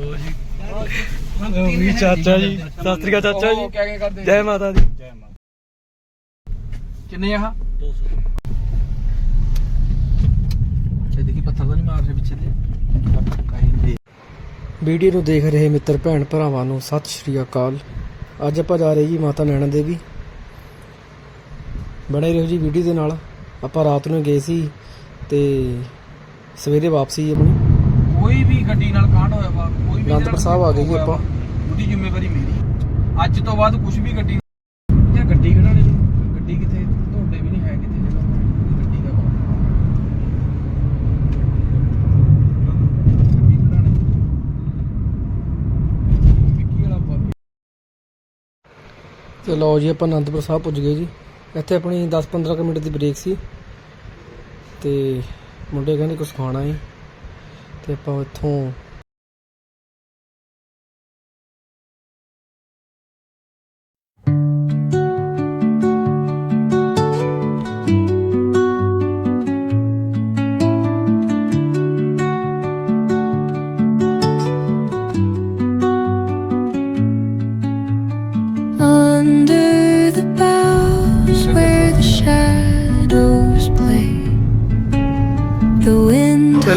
ਲੋ ਜੀ। ਲੋ ਵੀ ਚਾਚਾ ਜੀ। ਸਤਿ ਸ੍ਰੀ ਅਕਾਲ ਚਾਚਾ ਜੀ। ਕਿਆ ਕਿਆ ਕਰਦੇ? ਜੈ ਮਾਤਾ ਦੀ। ਜੈ ਮਾਤਾ ਕਿੰਨੇ ਆ 200 ਇਹ ਦੇਖੀ ਪੱਥਰ ਤਾਂ ਨਹੀਂ ਮਾਰ ਰਿਹਾ ਪਿੱਛੇ ਤੇ ਕਾਹੀ ਵੀਡੀਓ ਨੂੰ ਦੇਖ ਰਹੇ ਮਿੱਤਰ ਭੈਣ ਭਰਾਵਾਂ ਨੂੰ ਸਤਿ ਸ਼੍ਰੀ ਅਕਾਲ। ਅੱਜ ਆਪਾਂ ਜਾ ਰਹੇ ਜੀ ਮਾਤਾ ਨੈਣਾ ਦੇਵੀ। ਬਣੇ ਰਹੋ ਜੀ ਵੀਡੀਓ ਦੇ ਨਾਲ। ਆਪਾਂ ਰਾਤ ਨੂੰ ਗਏ ਸੀ ਤੇ ਸਵੇਰੇ ਵਾਪਸੀ ਆਪਣੀ। ਕੋਈ ਵੀ ਗੱਡੀ ਨਾਲ ਕਾਂਡ ਹੋਇਆ ਵੀ ਅਨੰਦਪੁਰ ਸਾਹਿਬ ਆ ਗਏ ਜੀ ਆਪਾਂ। ਉਹਦੀ ਜ਼ਿੰਮੇਵਾਰੀ ਮੇਰੀ। ਅੱਜ ਤੋਂ ਬਾਅਦ ਕੁਝ ਵੀ ਗੱਡੀ ਇਹ ਗੱਡੀ ਕਿਹੜਾ ਨੇ ਗੱਡੀ ਕਿੱਥੇ? ਤੁਹਾਡੇ ਵੀ ਨਹੀਂ ਹੈ ਕਿਤੇ ਜਗ੍ਹਾ ਗੱਡੀ ਦਾ ਤੇ ਲਓ ਜੀ ਆਪਾਂ ਅਨੰਦਪੁਰ ਸਾਹਿਬ ਪੁੱਜ ਗਏ ਜੀ। ਇੱਥੇ ਆਪਣੀ 10-15 ਕੁ ਮਿੰਟ ਦੀ ਬ੍ਰੇਕ ਸੀ। ਤੇ ਮੁੰਡੇ ਕਹਿੰਦੇ ਕੁਝ ਖਾਣਾ ਹੈ ਤੇ ਆਪਾਂ ਇੱਥੋਂ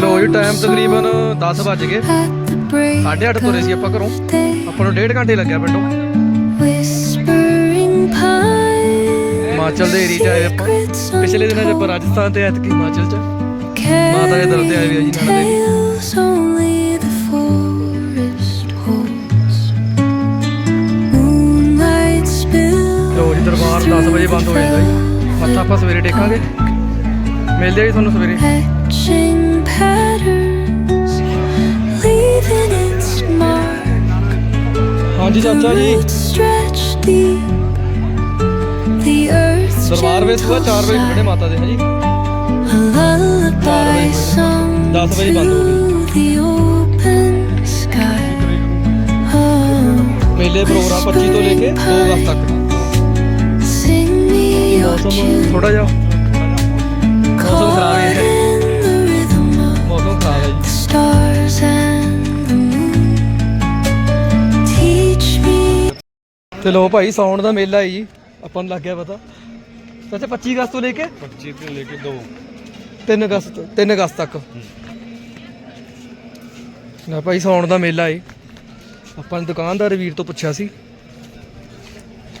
ਲਓ ਜੀ ਟਾਈਮ ਤਕਰੀਬਨ 10 ਵੱਜ ਗਏ। at the break ਸਾਢੇ ਅੱਠ ਤੁਰੇ ਸੀ ਆਪਾਂ ਘਰੋਂ. ਆਪਾਂ ਨੂੰ ਡੇਢ ਘੰਟੇ ਲੱਗਿਆ ਪਿੰਡੋਂ. ਹਿਮਾਚਲ ਦੇ ਏਰੀਆ 'ਚ ਆਏ ਆਪਾਂ। ਪਿਛਲੇ ਦਿਨਾਂ 'ਚ ਆਪਾਂ ਰਾਜਸਥਾਨ ਤੇ ਐਤਕੀ ਹਿਮਾਚਲ 'ਚ। ਮਾਤਾ ਦੇ ਦਰ ਤੇ ਆਏ ਵੀ ਜੀ ਲਓ ਜੀ ਦਰਬਾਰ 10 ਵਜੇ ਬੰਦ ਹੋ ਜਾਂਦਾ ਜੀ। ਮੱਥਾ ਆਪਾਂ ਸਵੇਰੇ ਟੇਕਾਂਗੇ। ਮਿਲਦੇ ਆ ਜੀ ਤੁਹਾਨੂੰ ਸਵੇਰੇ। ਹਾਂਜੀ ਚਾਚਾ ਜੀ ਦਰਬਾਰ ਵਿੱਚ ਸੁਬਹ 4 ਵਜੇ ਖੜੇ ਮਾਤਾ ਦੇ ਹਾਂਜੀ A lullaby sung ਦਸ ਵਜੇ ਬੰਦ ਹੋ ਗਈ। Oh, ਮੇਲੇ ਪ੍ਰੋਗਰਾਮ 25 ਤੋਂ ਲੈ ਕੇ 2 ਅਗਸਤ ਤੱਕ ਮੌਸਮ. ਥੋੜਾ ਜਿਹਾ ਮੌਸਮ ਖਰਾਬ ਹੈ ਮੌਸਮ ਖਰਾਬ ਹੈ ਜੀ ਤੇ ਲੋ ਭਾਈ ਸਾਉਣ ਦਾ ਮੇਲਾ ਹੈ ਜੀ। ਆਪਾਂ ਨੂੰ ਲੱਗ ਗਿਆ ਪਤਾ। ਚਾਚਾ 25 ਅਗਸਤ ਤੋਂ ਲੈ ਕੇ 25 ਤੋਂ ਲੈ ਕੇ 2 3 ਅਗਸਤ 3 ਅਗਸਤ ਤੱਕ। ਨਾ ਭਾਈ ਸਾਉਣ ਦਾ ਮੇਲਾ ਏ ਆਪਾਂ ਨੇ ਦੁਕਾਨਦਾਰ ਵੀਰ ਤੋਂ ਪੁੱਛਿਆ ਸੀ।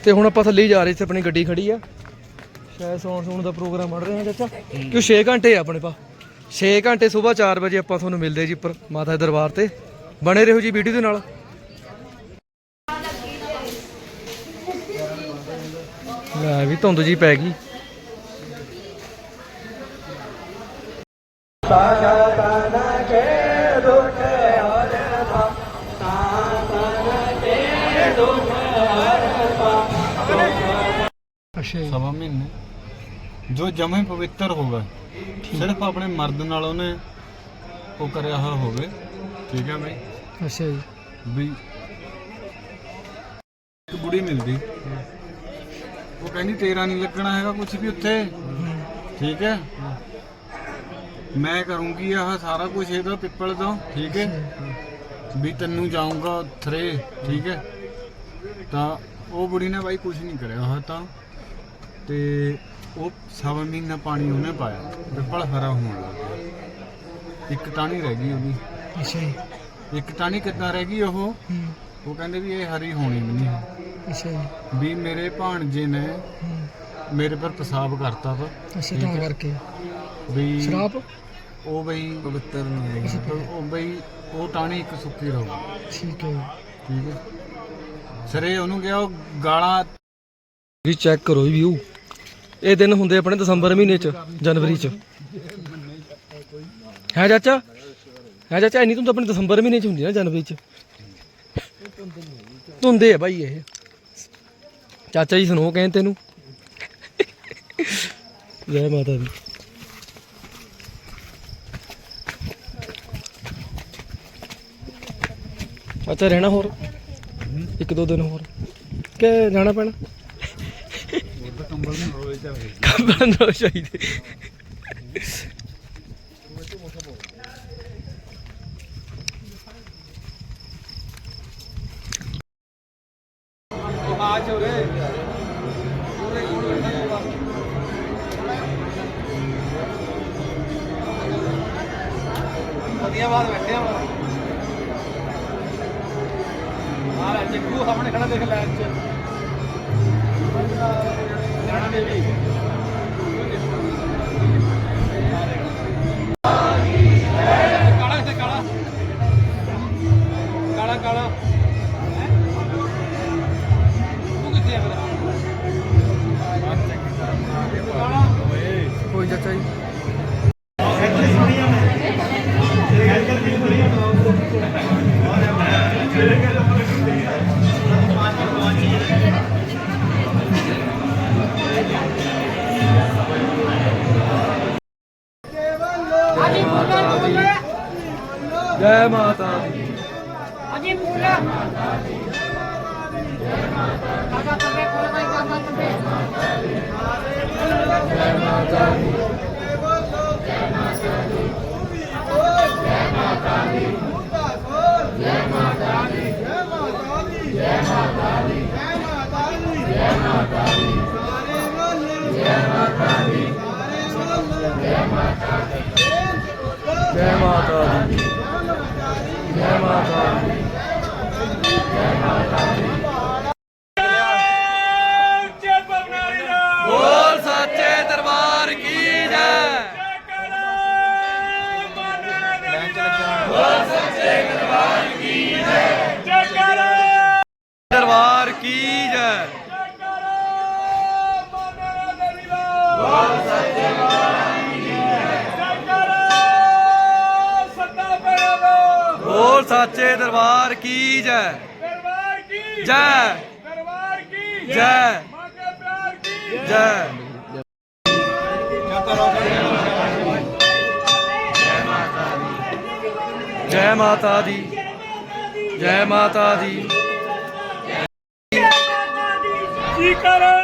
ਤੇ ਹੁਣ ਆਪਾਂ ਥੱਲੇ ਹੀ ਜਾ ਰਹੇ ਸੀ ਆਪਣੀ ਗੱਡੀ ਖੜੀ ਆ। ਸ਼ਾਇਦ ਸੌਣ ਸੌਣ ਦਾ ਪ੍ਰੋਗਰਾਮ ਬਣ ਰਿਹਾ ਚਾਚਾ। ਕਿਉਂ 6 ਘੰਟੇ ਆ ਆਪਣੇ ਪਾ 6 ਘੰਟੇ ਸਵੇਰ 4 ਵਜੇ ਆਪਾਂ ਤੁਹਾਨੂੰ ਮਿਲਦੇ ਜੀ ਉੱਪਰ ਮਾਤਾ ਦੇ ਦਰਬਾਰ ਤੇ। ਬਣੇ ਰਹੋ ਜੀ ਵੀਡੀਓ ਦੇ ਨਾਲ। ਲੈ ਵੀ ਧੁੰਦ ਜੀ ਪੈ ਗਈ। ਅੱਛਾ ਜੀ। ਸਵਾ ਮਹੀਨੇ। ਜੋ ਜਮੇ ਪਵਿੱਤਰ ਹੋਗਾ ਸਿਰਫ ਆਪਣੇ ਮਰਦ ਨਾਲ ਉਹਨੇ ਉਹ ਕਰਿਆ ਹੋਇਆ ਹੋਵੇ। ਠੀਕ ਹੈ ਬਈ? ਅੱਛਾ ਜੀ। ਵੀ ਇੱਕ ਬੁੜੀ ਮਿਲਦੀ। ਉਹ ਕਹਿੰਦੀ ਤੇਰਾ ਨਹੀਂ ਲੱਗਣਾ ਹੈਗਾ ਕੁਝ ਵੀ ਉੱਥੇ। ਠੀਕ ਹੈ? ਮੈਂ ਕਰੂੰਗੀ ਆਹ ਸਾਰਾ ਕੁਝ ਇਹਦਾ ਪਿੱਪਲ ਤੋਂ ਠੀਕ ਹੈ? ਵੀ ਤੈਨੂੰ ਜਾਊਂਗਾ ਥਰੇ ਠੀਕ ਹੈ? ਤਾਂ ਉਹ ਬੁੜੀ ਨੇ ਬਾਈ ਕੁਝ ਨਹੀਂ ਕਰਿਆ ਉਹ ਤਾਂ। ਤੇ ਉਹ ਸਵਾ ਮਹੀਨਾ ਪਾਣੀ ਉਹਨੇ ਪਾਇਆ ਪਿੱਪਲ ਹਰਾ ਹੋਣ ਲੱਗ ਗਿਆ। ਇੱਕ ਟਾਣੀ ਰਹਿ ਗਈ ਉਹਦੀ। ਅੱਛਾ ਜੀ। ਇੱਕ ਟਾਣੀ ਕਿੱਦਾਂ ਰਹਿ ਗਈ ਉਹ? ਹੂੰ। ਉਹ ਕਹਿੰਦੇ ਵੀ ਇਹ ਹਰੀ ਹੋਣੀ ਵੀ ਨਹੀਂ ਹੈ। ਅੱਛਾ ਜੀ। ਵੀ ਮੇਰੇ ਭਾਣਜੇ ਨੇ ਹੂੰ। ਮੇਰੇ ਪਰ ਪਿਸ਼ਾਬ ਕਰਤਾ ਵਾ। ਅੱਛਾ ਤਾਂ ਕਰਕੇ। ਵੀ ਸ਼ਰਾਬ? ਉਹ ਬਈ ਪਵਿੱਤਰ ਨਹੀਂ ਉਹ ਬਈ ਉਹ ਟਾਣੀ ਇੱਕ ਸੁੱਕੀ ਰਹੂ ਠੀਕ ਹੈ। ਠੀਕ ਹੈ। ਸਰੇ ਉਹਨੂੰ ਗਿਆ ਉਹ ਗਾਲਾਂ ਜੀ ਚੈੱਕ ਕਰੋ ਵੀਊ ਇਹ ਦਿਨ ਹੁੰਦੇ ਆਪਣੇ ਦਸੰਬਰ ਮਹੀਨੇ ਚ ਜਨਵਰੀ ਚ। ਹੈ ਚਾਚਾ? ਹੈ ਚਾਚਾ ਇੰਨੀ ਧੁੰਦ ਆਪਣੇ ਦਸੰਬਰ ਮਹੀਨੇ ਚ ਹੁੰਦੀ ਨਾ ਜਨਵਰੀ ਚ। ਧੁੰਦੇ ਆ ਭਾਈ ਇਹ। ਚਾਚਾ ਜੀ ਸੁਣੋ ਕਹਿੰਦੇ ਤੈਨੂੰ। ਜੈ ਮਾਤਾ ਦੀ ਅੱਛਾ ਰਹਿਣਾ ਹੋਰ? ਇੱਕ ਦੋ ਦਿਨ ਹੋਰ। ਕਿ ਜਾਣਾ ਪੈਣਾ? ਕੰਬਲ ਨੂੰ ਰੋਏ ਚਾਹੀਏ ਕੰਬਲ ਨਾ ਚਾਹੀਦੇ। ਜੱਗੂ ਸਾਹਮਣੇ ਖੜਾ ਦੇਖ ਲਾਈਨ 'ਚ ਜਾਣਾ ਦੇ ਵੀ ਕਾਲਾ ਕਿੱਥੇ ਕਾਲਾ। ਕਾਲਾ ਕਾਲਾ। ਕੋਈ ਚਾਚਾ ਜੀ ਜੈ ਅਜੀ ਪੂਰਾ ਕਾਕਾ ਤਬੇ ਕੋਲ ਦਰਬਾਰ ਕੀ ਤਬੇ ਜੈ? ਮਾਤਾ ਬੋਲ ਸੱਚੇ ਦਰਬਾਰ ਕੀ ਜੈ? ਦਰਬਾਰ ਕੀ? ਜੈ। ਬੋਲ ਸੱਚੇ ਦਰਬਾਰ ਕੀ? ਜੈ। ਜੈ ਜੈ ਜੈ ਜੈ ਮਾਤਾ ਦੀ। ਜੈ ਮਾਤਾ ਦੀ। ਬੋਲ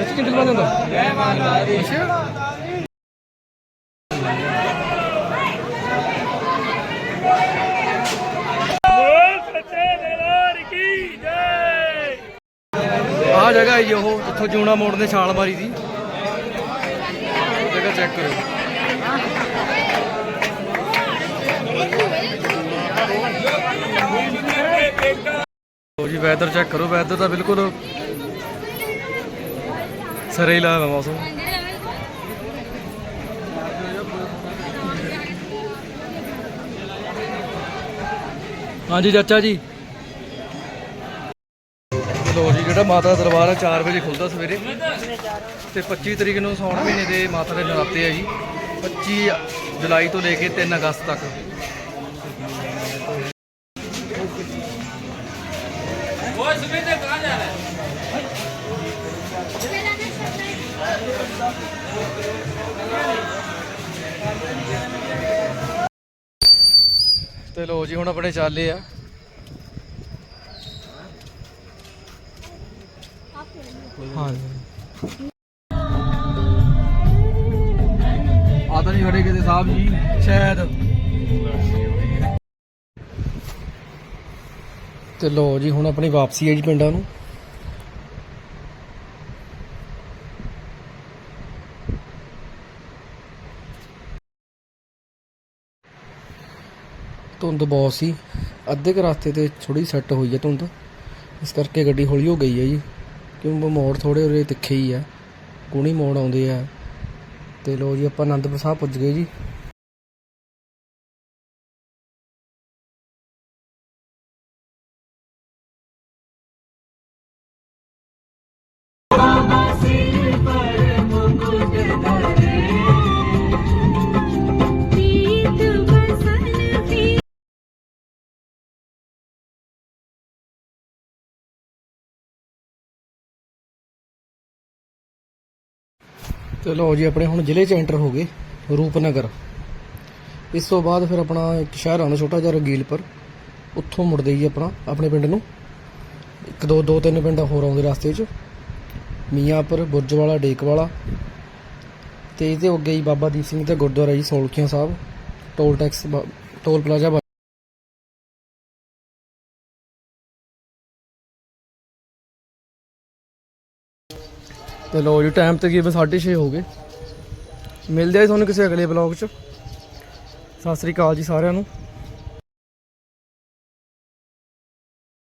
ਇਸ ਕਿੰਨੇ ਦਿਨ ਹੁੰਦਾ ਜੈ ਮਾਤਾ ਦੀ। ਆ ਜਗ੍ਹਾ ਹੈ ਜੀ ਉਹ ਜਿੱਥੋਂ ਜੂਣਾ ਮੋੜ ਨੇ ਛਾਲ ਮਾਰੀ ਸੀ ਜਗ੍ਹਾ ਚੈੱਕ ਕਰੋ ਲੋ ਜੀ ਵੈਦਰ ਚੈੱਕ ਕਰੋ ਵੈਦਰ ਤਾਂ ਬਿਲਕੁਲ ਸਰੇ ਹੀ ਲਾਇਆ ਮੌਸਮ। ਹਾਂਜੀ, ਚਾਚਾ ਜੀ। ਲੋ ਜੀ, ਜਿਹੜਾ ਮਾਤਾ ਦਾ ਦਰਬਾਰ ਹੈ 4 ਵਜੇ ਖੁੱਲਦਾ ਸਵੇਰੇ। ਤੇ 25 ਤਰੀਕ ਨੂੰ ਸੌਣ ਮਹੀਨੇ ਦੇ ਮਾਤਾ ਦੇ ਨਰਾਤੇ ਆ ਜੀ। 25 ਜੁਲਾਈ ਤੋਂ ਲੈ ਕੇ 3 ਅਗਸਤ ਤੱਕ। ਤੇ ਲੋ ਜੀ, ਹੁਣ ਆਪਣੇ ਚਾਲੇ ਆ। ਹਾਂ ਆ ਤਾਂ ਨਹੀਂ ਖੜੇ ਕਿਤੇ ਸਾਹਿਬ ਜੀ, ਸ਼ਾਇਦ। ਤੇ ਲੋ ਜੀ, ਹੁਣ ਆਪਣੀ ਵਾਪਸੀ ਹੈ ਜੀ ਪਿੰਡਾਂ ਨੂੰ। ਧੁੰਦ ਬਹੁਤ ਸੀ। ਅੱਧੇ ਕੁ ਰਸਤੇ ਤੇ ਥੋੜੀ ਸੈੱਟ ਹੋਈ ਹੈ ਧੁੰਦ। ਇਸ ਕਰਕੇ ਗੱਡੀ ਹੌਲੀ ਹੋ ਗਈ ਹੈ ਜੀ। ਕਿਉਂਕਿ ਮੋੜ ਥੋੜੇ ਉਰੇ ਤਿੱਖੇ ਹੀ ਆ। ਕੋਣੀ ਮੋੜ ਆਉਂਦੇ ਆ। ਤੇ ਲੋ ਜੀ, ਆਪਾਂ ਆਨੰਦਪੁਰ ਸਾਹਿਬ ਪੁੱਜ ਗਏ ਜੀ। ਤੇ ਲਓ ਜੀ, ਆਪਣੇ ਹੁਣ ਜ਼ਿਲ੍ਹੇ ਚ ਐਂਟਰ ਹੋ ਗਏ, ਰੂਪਨਗਰ। ਇਸ ਤੋਂ ਬਾਅਦ ਫਿਰ ਆਪਣਾ ਇੱਕ ਸ਼ਹਿਰ ਆਉਣਾ ਛੋਟਾ ਜਿਹਾ ਰਗੀਲਪੁਰ। ਉੱਥੋਂ ਮੁੜਦੇ ਜੀ ਆਪਣਾ, ਆਪਣੇ ਪਿੰਡ ਨੂੰ। ਇੱਕ ਦੋ ਦੋ ਤਿੰਨ ਪਿੰਡ ਹੋਰ ਆਉਂਦੇ ਰਸਤੇ 'ਚ। ਮੀਆਂਪੁਰ, ਬੁਰਜਵਾਲਾ, ਡੇਕਵਾਲਾ। ਤੇ ਇਹਦੇ ਅੱਗੇ ਹੀ ਬਾਬਾ ਦੀਪ ਸਿੰਘ ਦਾ ਗੁਰਦੁਆਰਾ ਜੀ, ਸੋਲਖੀਆਂ ਸਾਹਿਬ। ਟੋਲ ਟੈਕਸ, ਬ- ਟੋਲ ਪਲਾਜ਼ਾ ਤੇ ਲੋ ਜੀ ਟਾਈਮ ਤਕਰੀਬਨ 6:30 ਹੋ ਗਏ। ਮਿਲਦੇ ਆ ਜੀ ਤੁਹਾਨੂੰ ਕਿਸੇ ਅਗਲੇ ਬਲੌਗ 'ਚ। ਸਤਿ ਸ੍ਰੀ ਅਕਾਲ ਜੀ ਸਾਰਿਆਂ ਨੂੰ।